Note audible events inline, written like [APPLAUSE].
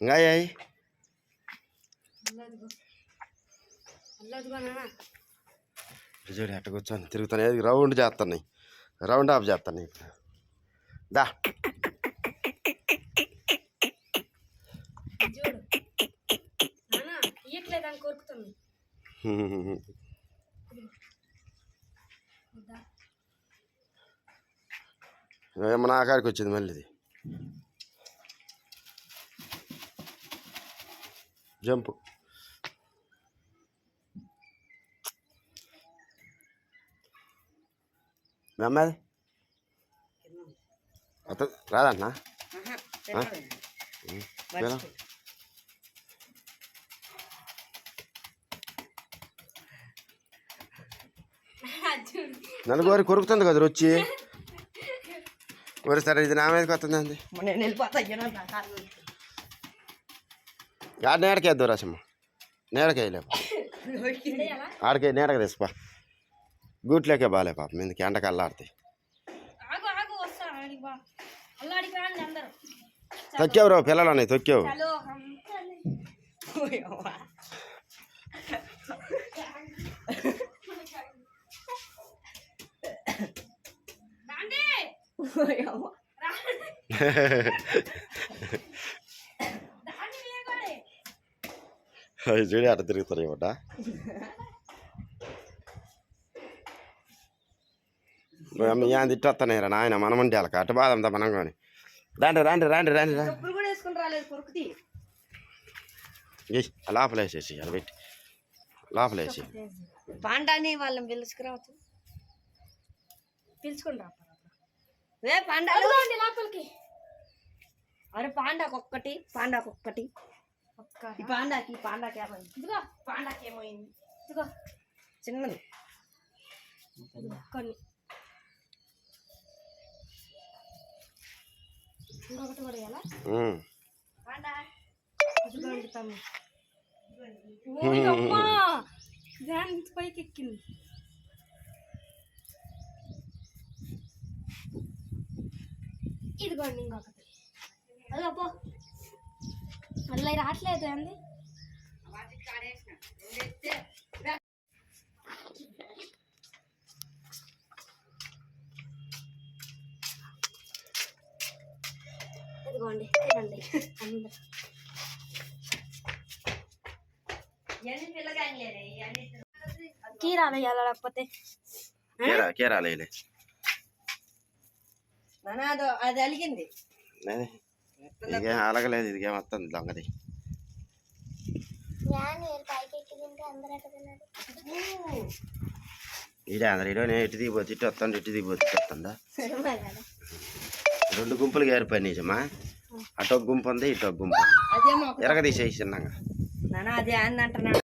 ఇంకా అయ్యాయి చూడు ఎట్ట కూర్చొని తిరుగుతాను ఏది రౌండ్ చేస్తాను రౌండ్ ఆఫ్ చేస్తాను దా. కొరుకుతుంది. [LAUGHS] ఏమో నా కాడికి వచ్చింది మళ్ళీ ఇది జంపు. మీ అమ్మాది అత్త రాదన్నా నలుగురు కొరుకుతుంది కదా వచ్చి? మరి సరే ఇది నా మీదకి వస్తుంది అండి నేను వెళ్ళిపోతా అయ్యా నా కాళ్ళు ఆడ నేడకేద్దు రాసమ్మ నేడకేయలేపు ఇదేయాలా? ఆడికే నేడక తీసుకో గూట్లేకే బాలే పాపం ఎందుకు ఎండకి అల్లాడితే తొక్కేవు పిల్లలని తొక్కేవు చలో రాండి రాండి వేయగాడే అవి చూడి అట్ట తిరుగుతారు ఇవ్వట ఏం తిట్టొస్తానేరా నాయన మనం మనమంటే వాళ్ళకి బాధ అంతా మనం కానీ రాండి రాండి రాండి రాండి రాండి చెప్పులు కూడా లోపల వేసేసి అది పెట్టి లోపల వేసి పాండాని వాళ్ళని పిలుచుకురావచ్చు పిలుచుకుని రా ఏ పాండాలు లోపలికి. అరే పాండాకు ఒక్కటి పాండాకు ఒక్కటి ఒక్క ఈ పాండాకి ఈ పాండాకి ఏమైంది? ఇదిగో. పాండాకి ఏమైంది ఇదిగో. చిన్నది. కొన్ని. ఇంకొకటి కూడా ఉమ్. పాండా. ఇదిగోండి తమ్ముడు. ఓయ్ అమ్మా! వ్యాన్ ఇంత పైకి ఎక్కింది ఇదిగోండి ఇంకొకటి. అదే పో. మళ్ళీ రావట్లేదు అండి ఇదిగోండి తినండి. కీరాలు వేయాలా లేకపోతే? కేరా కేరాలేలే అది అది అలిగింది. అలగలేదు ఇదిగేం వస్తుంది దొంగది. ఇదే అందరు ఇరవై నేను ఇటు దిగిపోతే ఇటు వస్తాను ఇటు దిగిపోతే ఇటు వస్తుందా? రెండు గుంపులు ఏర్పడి నిజమా? అటు గుంపు ఉంది ఇటు గుంపు ఉంది. అదే మాకు ఎరగ తీసేసి చిన్నగా. నానా అదే అందంటున్నాడు